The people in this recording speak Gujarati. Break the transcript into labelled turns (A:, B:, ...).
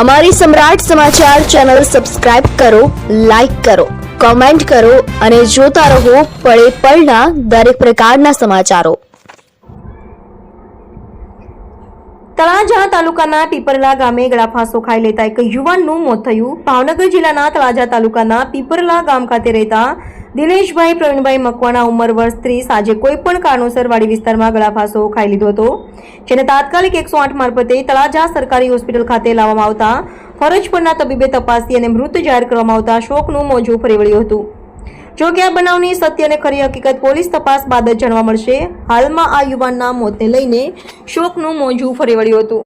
A: અમારી સમ્રાટ સમાચાર ચેનલ સબસ્ક્રાઇબ કરો, લાઇક કરો, કોમેન્ટ કરો અને જોતા રહો પળે પળના દરેક પ્રકારના સમાચારો.
B: તળાજા તાલુકાના પીપરલા ગામે ગળાફાંસો ખાઈ લેતા એક યુવાનનું મોત થયું. ભાવનગર જિલ્લાના તળાજા તાલુકાના પીપરલા ગામ ખાતે રહેતા દિનેશભાઈ, પ્રવીણભાઈ મકવાણા ઉંમર વર્ષ ત્રીસ. આજે કોઈ પણ કારણોસર વાડી વિસ્તારમાં ગળાફાંસો ખાઈ લીધો હતો, જેને તાત્કાલિક એકસો આઠ મારફતે તળાજા સરકારી હોસ્પિટલ ખાતે લાવવામાં આવતા, ફરજ પરના તબીબે તપાસી અને મૃત જાહેર કરવામાં આવતા શોકનું મોજું ફરી વળ્યું હતું. જો કે આ બનાવની સત્ય અને ખરી હકીકત પોલીસ તપાસ બાદ જ જાણવા મળશે. હાલમાં આ યુવાનના મોતને લઈને શોકનું મોજું ફરી વળ્યું હતું.